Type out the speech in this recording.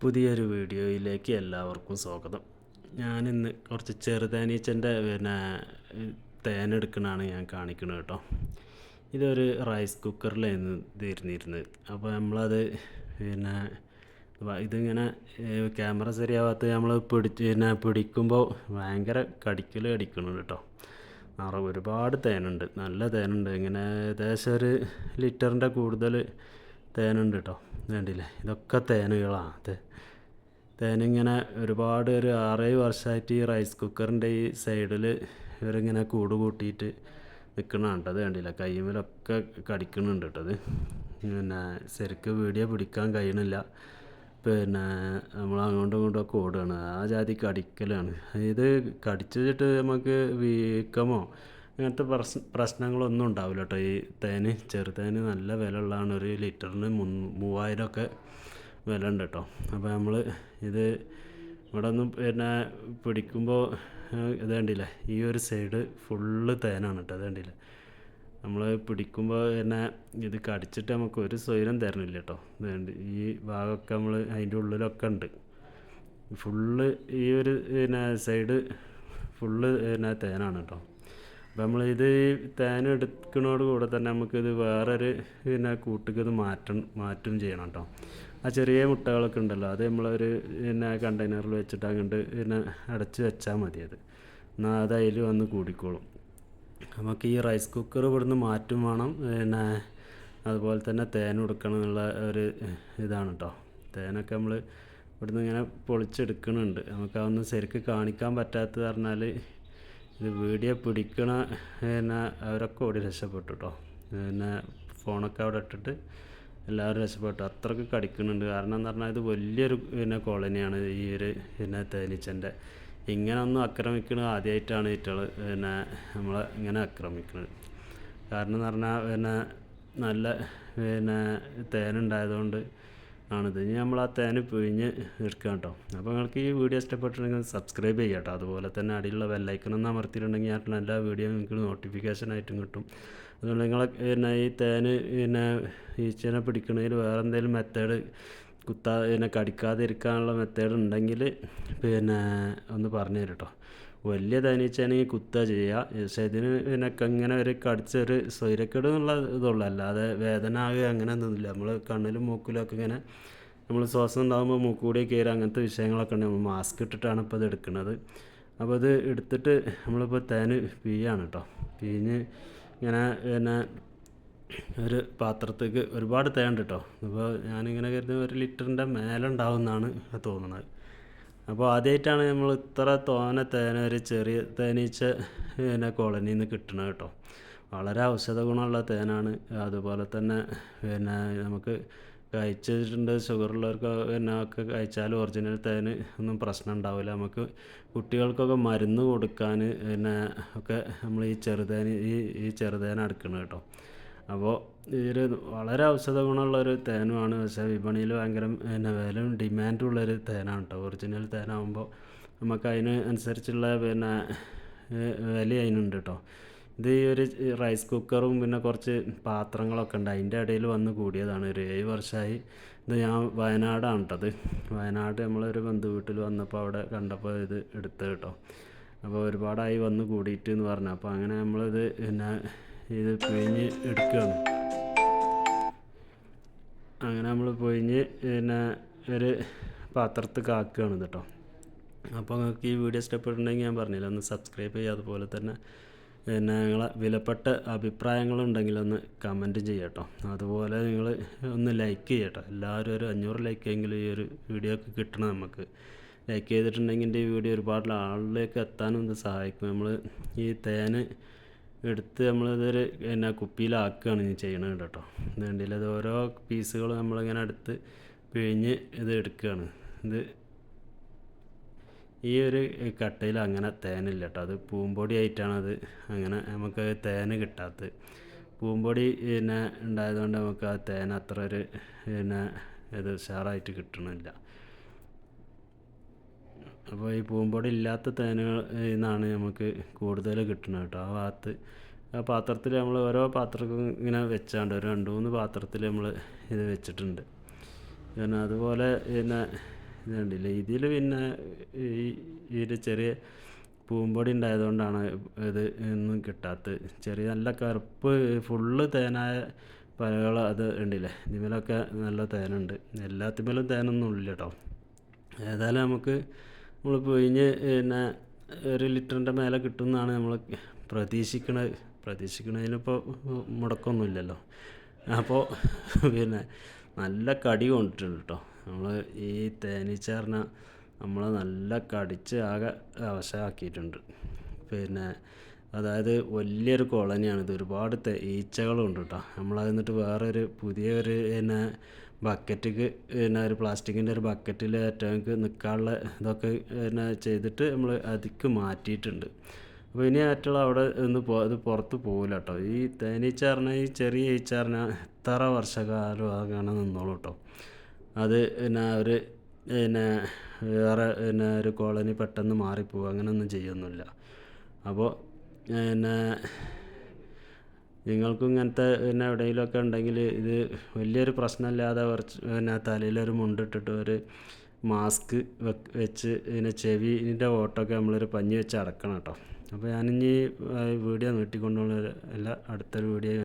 പുതിയൊരു വീഡിയോയിലേക്ക് എല്ലാവർക്കും സ്വാഗതം. ഞാനിന്ന് കുറച്ച് ചെറുതേനീച്ചന്റെ പിന്നെ തേനെടുക്കണതാണ് ഞാൻ കാണിക്കുന്നത് കേട്ടോ. ഇതൊരു റൈസ് കുക്കറിലായിരുന്നു ഇതിരുന്നിരുന്നത്. അപ്പോൾ നമ്മളത് പിന്നെ ഇതിങ്ങനെ ക്യാമറ ശരിയാവാത്ത നമ്മൾ പിടിച്ച് പിന്നെ പിടിക്കുമ്പോൾ ഭയങ്കര കടിക്കൽ കടിക്കുന്നുണ്ട് കേട്ടോ. നിറ ഒരുപാട് തേനുണ്ട്. നല്ല തേനുണ്ട്. ഇങ്ങനെ ഏകദേശം ഒരു ലിറ്ററിന്റെ കൂടുതൽ തേനുണ്ട് കേട്ടോ വേണ്ടില്ലേ ഇതൊക്കെ തേനുകളാണ് തേനിങ്ങനെ ഒരുപാട് ഒരു ആറേഴ് വർഷമായിട്ട് ഈ റൈസ് കുക്കറിന്റെ ഈ സൈഡിൽ ഇവരിങ്ങനെ കൂട് കൂട്ടിയിട്ട് നിൽക്കണുണ്ട് അത് കണ്ടില്ല? കയ്യുമ്മലൊക്കെ കടിക്കുന്നുണ്ട് കേട്ടത് പിന്നെ ശരിക്കും വീഡിയോ പിടിക്കാൻ കഴിയണില്ല. പിന്നെ നമ്മൾ അങ്ങോട്ടും ഇങ്ങോട്ടും ഒക്കെ ഓടുകയാണ്. ആ ജാതി കടിക്കലാണ്. ഇത് കടിച്ചു വെച്ചിട്ട് നമുക്ക് വീക്കമോ അങ്ങനത്തെ പ്രശ്ന പ്രശ്നങ്ങളൊന്നും ഉണ്ടാവില്ല കേട്ടോ. ഈ തേന് ചെറുതേന് നല്ല വില ഉള്ളതാണ് ഒരു ലിറ്ററിന് മുൻ- മൂവായിരമൊക്കെ വില ഉണ്ട് കേട്ടോ. അപ്പോൾ നമ്മൾ ഇത് ഇവിടെ നിന്ന് പിന്നെ പിടിക്കുമ്പോൾ ഇത് കണ്ടില്ലേ? ഈ ഒരു സൈഡ് ഫുള്ള് തേനാണ് കേട്ടോ. അത് കണ്ടില്ലേ? നമ്മൾ പിടിക്കുമ്പോൾ തന്നെ ഇത് കടിച്ചിട്ട് നമുക്ക് ഒരു സ്വൈരം തരണില്ല കേട്ടോ. ഇത് കണ്ട് ഈ ഭാഗമൊക്കെ നമ്മൾ അതിന്റെ ഉള്ളിലൊക്കെ ഉണ്ട്. ഫുള്ള് ഈ ഒരു പിന്നെ സൈഡ് ഫുള്ള് പിന്നെ തേനാണ് കേട്ടോ. അപ്പം നമ്മൾ ഇത് തേൻ എടുക്കുന്നതോട് കൂടെ തന്നെ നമുക്കിത് വേറൊരു പിന്നെ കൂട്ടുക്ക് ഇത് മാറ്റം മാറ്റും ചെയ്യണം കേട്ടോ ആ ചെറിയ മുട്ടകളൊക്കെ ഉണ്ടല്ലോ അത് നമ്മളൊരു പിന്നെ കണ്ടെയ്നറിൽ വെച്ചിട്ട് അങ്ങോട്ട് പിന്നെ അടച്ച് വെച്ചാൽ മതി അത്. എന്നാൽ അത് അതിൽ വന്ന് കൂടിക്കോളും. നമുക്ക് ഈ റൈസ് കുക്കർ ഇവിടുന്ന് മാറ്റും വേണം പിന്നെ അതുപോലെ തന്നെ തേൻ കൊടുക്കണം എന്നുള്ള ഒരു ഇതാണ് കേട്ടോ തേനൊക്കെ നമ്മൾ ഇവിടുന്ന് ഇങ്ങനെ പൊളിച്ചെടുക്കണുണ്ട്. നമുക്ക് അതൊന്നും ശരിക്ക് കാണിക്കാൻ പറ്റാത്തത് പറഞ്ഞാൽ ഇത് വീഡിയോ പിടിക്കണ പിന്നെ അവരൊക്കെ ഓടി രക്ഷപ്പെട്ടു കേട്ടോ പിന്നെ ഫോണൊക്കെ അവിടെ ഇട്ടിട്ട് എല്ലാവരും രക്ഷപ്പെട്ടു. അത്രയ്ക്ക് കടിക്കുന്നുണ്ട്. കാരണം എന്ന് പറഞ്ഞാൽ ഇത് വലിയൊരു പിന്നെ കോളനിയാണ് ഈ ഒരു പിന്നെ തേനീച്ചന്റെ ഇങ്ങനെ ഒന്നും ആക്രമിക്കുന്നത് ആദ്യമായിട്ടാണ് ഇറ്റകൾ പിന്നെ നമ്മളെ ഇങ്ങനെ ആക്രമിക്കുന്നത് കാരണം എന്ന് പറഞ്ഞാൽ പിന്നെ നല്ല പിന്നെ തേനുണ്ടായതുകൊണ്ട് ആണിത്. ഇനി നമ്മൾ ആ തേന് പിഴിഞ്ഞ് എടുക്കാം കേട്ടോ. അപ്പോൾ നിങ്ങൾക്ക് ഈ വീഡിയോ ഇഷ്ടപ്പെട്ടിട്ടുണ്ടെങ്കിൽ സബ്സ്ക്രൈബ് ചെയ്യാം കേട്ടോ. അതുപോലെ തന്നെ അടിയിലുള്ള ബെല്ലൈക്കൺ ഒന്ന് അമർത്തിയിട്ടുണ്ടെങ്കിൽ ഞാൻ എല്ലാ വീഡിയോ നിങ്ങൾക്ക് നോട്ടിഫിക്കേഷനായിട്ടും കിട്ടും. അതുകൊണ്ട് നിങ്ങൾ പിന്നെ ഈ തേന് പിന്നെ ഈച്ചനെ പിടിക്കണതിൽ വേറെ എന്തെങ്കിലും മെത്തേഡ് കുത്താ പിന്നെ കടിക്കാതിരിക്കാനുള്ള മെത്തേഡ് ഉണ്ടെങ്കിൽ പിന്നെ ഒന്ന് പറഞ്ഞു തരും കേട്ടോ. വലിയ തേനീച്ചയാണെങ്കിൽ കുത്തുക ചെയ്യുക. പക്ഷേ ഇതിന് പിന്നെ ഇങ്ങനെ ഒരു കടിച്ചൊരു സ്വൈരക്കേട് എന്നുള്ള ഇതുള്ളൂ. അല്ലാതെ വേദന ആകുക അങ്ങനെ ഒന്നുമില്ല. നമ്മൾ കണ്ണിലും മൂക്കിലും ഒക്കെ ഇങ്ങനെ നമ്മൾ ശ്വാസം ഉണ്ടാകുമ്പോൾ മൂക്കൂടി കയറി അങ്ങനത്തെ വിഷയങ്ങളൊക്കെ ഉണ്ട്. നമ്മൾ മാസ്ക് ഇട്ടിട്ടാണ് ഇപ്പോൾ ഇത് എടുക്കുന്നത്. അപ്പോൾ ഇത് എടുത്തിട്ട് നമ്മളിപ്പോൾ തേൻ പീയാണ് കേട്ടോ. പീഞ്ഞ് ഇങ്ങനെ പിന്നെ ഒരു പാത്രത്തേക്ക് ഒരുപാട് തേൻ കേട്ടോ. അപ്പോൾ ഞാനിങ്ങനെ കരുതുന്ന ഒരു ലിറ്ററിന്റെ മേലെ ഉണ്ടാവുമെന്നാണ് തോന്നുന്നത്. അപ്പോൾ ആദ്യമായിട്ടാണ് നമ്മൾ ഇത്ര തോന തേന ഒരു ചെറിയ തേനീച്ച പിന്നെ കോളനിയിൽ നിന്ന് കിട്ടണത് കേട്ടോ. വളരെ ഔഷധ ഗുണമുള്ള തേനാണ്. അതുപോലെ തന്നെ പിന്നെ നമുക്ക് കഴിച്ചിട്ടുണ്ട് ഷുഗറുള്ളവർക്ക് പിന്നെ ഒക്കെ കഴിച്ചാൽ ഒറിജിനൽ തേന് ഒന്നും പ്രശ്നം ഉണ്ടാവില്ല. നമുക്ക് കുട്ടികൾക്കൊക്കെ മരുന്ന് കൊടുക്കാൻ പിന്നെ ഒക്കെ നമ്മൾ ഈ ചെറുതേന് ഈ ഈ ചെറുതേന അടുക്കണം കേട്ടോ. അപ്പോൾ ഇതൊരു വളരെ ഔഷധ ഗുണമുള്ള ഒരു തേനുമാണ്. പക്ഷേ വിപണിയിൽ ഭയങ്കര പിന്നെ വിലയും ഡിമാൻഡും ഉള്ളൊരു തേനാണ് കേട്ടോ ഒറിജിനൽ തേനാകുമ്പോൾ നമുക്ക് അതിന് അനുസരിച്ചുള്ള പിന്നെ വില അതിനുണ്ട് കേട്ടോ ഇത് ഈ ഒരു റൈസ് കുക്കറും പിന്നെ കുറച്ച് പാത്രങ്ങളൊക്കെ ഉണ്ട്. അതിന്റെ ഇടയിൽ വന്ന് കൂടിയതാണ്. ഒരു ഏഴ് വർഷമായി ഇത് ഞാൻ വയനാടാണ് കേട്ടത് വയനാട് നമ്മളൊരു ബന്ധു വീട്ടിൽ വന്നപ്പോൾ അവിടെ കണ്ടപ്പോൾ ഇത് എടുത്തത് കേട്ടോ അപ്പോൾ ഒരുപാടായി വന്ന് കൂടിയിട്ട് എന്ന് പറഞ്ഞു. അപ്പോൾ അങ്ങനെ നമ്മളിത് പിന്നെ ഇത് പിഴിഞ്ഞ് എടുക്കുകയാണ്. അങ്ങനെ നമ്മൾ പിഴിഞ്ഞ് പിന്നെ ഒരു പാത്രത്ത് കാക്കുകയാണ് ഇത് കേട്ടോ അപ്പോൾ നിങ്ങൾക്ക് ഈ വീഡിയോ ഇഷ്ടപ്പെട്ടിട്ടുണ്ടെങ്കിൽ ഞാൻ പറഞ്ഞില്ല ഒന്ന് സബ്സ്ക്രൈബ് ചെയ്യുക. അതുപോലെ തന്നെ പിന്നെ നിങ്ങളെ വിലപ്പെട്ട അഭിപ്രായങ്ങളുണ്ടെങ്കിൽ ഒന്ന് കമന്റ് ചെയ്യുക കേട്ടോ. അതുപോലെ നിങ്ങൾ ഒന്ന് ലൈക്ക് ചെയ്യുക കേട്ടോ. എല്ലാവരും ഒരു അഞ്ഞൂറ് ലൈക്ക് എങ്കിലും ഈ ഒരു വീഡിയോ ഒക്കെ കിട്ടണം നമുക്ക്. ലൈക്ക് ചെയ്തിട്ടുണ്ടെങ്കിൽ ഈ വീഡിയോ ഒരുപാട് ആളിലേക്ക് എത്താനും ഇത് സഹായിക്കും. നമ്മൾ ഈ തേന് എടുത്ത് നമ്മളിതൊരു പിന്നെ കുപ്പിയിലാക്കുകയാണ് ചെയ്യണത് കേട്ടോ. ഇത് അത് ഓരോ പീസുകൾ നമ്മളിങ്ങനെ എടുത്ത് പിഴിഞ്ഞ് ഇത് എടുക്കുകയാണ്. ഇത് ഈ ഒരു കട്ടയിൽ അങ്ങനെ തേനില്ല കേട്ടോ. അത് പൂമ്പൊടി ആയിട്ടാണത് അങ്ങനെ നമുക്ക് തേന് കിട്ടാത്തത്. പൂമ്പൊടി പിന്നെ ഉണ്ടായതുകൊണ്ട് നമുക്ക് ആ തേൻ അത്ര ഒരു പിന്നെ ഇത് ഉഷാറായിട്ട് കിട്ടണില്ല. അപ്പോൾ ഈ പൂമ്പൊടി ഇല്ലാത്ത തേനുകൾ നിന്നാണ് നമുക്ക് കൂടുതൽ കിട്ടുന്നത് കേട്ടോ ആ ഭാഗത്ത്. ആ പാത്രത്തിൽ നമ്മൾ ഓരോ പാത്രക്കും ഇങ്ങനെ വെച്ചാണ്ട് ഒരു രണ്ട് മൂന്ന് പാത്രത്തിൽ നമ്മൾ ഇത് വെച്ചിട്ടുണ്ട്. പിന്നെ അതുപോലെ പിന്നെ ഇതുണ്ടല്ലേ ഇതിൽ പിന്നെ ഈ ഈ ഒരു ചെറിയ പൂമ്പൊടി ഉണ്ടായതുകൊണ്ടാണ് ഇത് ഒന്നും കിട്ടാത്തത്. ചെറിയ നല്ല കറുപ്പ് ഫുള്ള് തേനായ പലകൾ അത് ഉണ്ടല്ലേ ഇതിമേലൊക്കെ നല്ല തേനുണ്ട്. എല്ലാത്തിമേലും തേനൊന്നും ഇല്ല കേട്ടോ ഏതായാലും നമുക്ക് നമ്മൾ പിഴിഞ്ഞ് പിന്നെ ഒരു ലിറ്ററിന്റെ മേലെ കിട്ടുമെന്നാണ് നമ്മൾ പ്രതീക്ഷിക്കണത്. പ്രതീക്ഷിക്കണതിനിപ്പോൾ മുടക്കമൊന്നുമില്ലല്ലോ. അപ്പോൾ പിന്നെ നല്ല കടി കൊണ്ടിട്ടുണ്ട് കേട്ടോ നമ്മൾ ഈ തേനീച്ച നമ്മൾ നല്ല കടിച്ച് ആകെ അവശമാക്കിയിട്ടുണ്ട് പിന്നെ അതായത് വലിയൊരു കോളനിയാണിത്. ഒരുപാട് തേ ഈച്ചകളുണ്ട് കേട്ടോ നമ്മളത് എന്നിട്ട് വേറൊരു പുതിയൊരു പിന്നെ ബക്കറ്റിക്ക് പിന്നെ ഒരു പ്ലാസ്റ്റിക്കിന്റെ ഒരു ബക്കറ്റിൽ ഏറ്റവും നിൽക്കാനുള്ള ഇതൊക്കെ പിന്നെ ചെയ്തിട്ട് നമ്മൾ അതിക്ക് മാറ്റിയിട്ടുണ്ട്. അപ്പോൾ ഇനി ആറ്റുള്ള അവിടെ ഒന്ന് പോ അത് പുറത്ത് പോകില്ല കേട്ടോ ഈ തേനീച്ച പറഞ്ഞാൽ ഈ ചെറിയ ഈച്ച പറഞ്ഞാൽ എത്ര വർഷകാലം അങ്ങനെ നിന്നോളൂ കേട്ടോ. അത് പിന്നെ ഒരു പിന്നെ വേറെ പിന്നെ ഒരു കോളനി പെട്ടെന്ന് മാറിപ്പോവുക അങ്ങനെയൊന്നും ചെയ്യൊന്നുമില്ല. അപ്പോൾ പിന്നെ നിങ്ങൾക്കും ഇങ്ങനത്തെ പിന്നെ എവിടെയെങ്കിലുമൊക്കെ ഉണ്ടെങ്കിൽ ഇത് വലിയൊരു പ്രശ്നമില്ലാതെ കുറച്ച് പിന്നെ തലയിലൊരു മുണ്ടിട്ടിട്ട് ഒരു മാസ്ക് വെച്ച് പിന്നെ ചെവിന്റെ ഓട്ടമൊക്കെ നമ്മളൊരു പഞ്ഞി വെച്ച് അടക്കണം കേട്ടോ. അപ്പോൾ ഞാനിനി വീഡിയോ നീട്ടിക്കൊണ്ടുള്ള എല്ലാ അടുത്തൊരു വീഡിയോ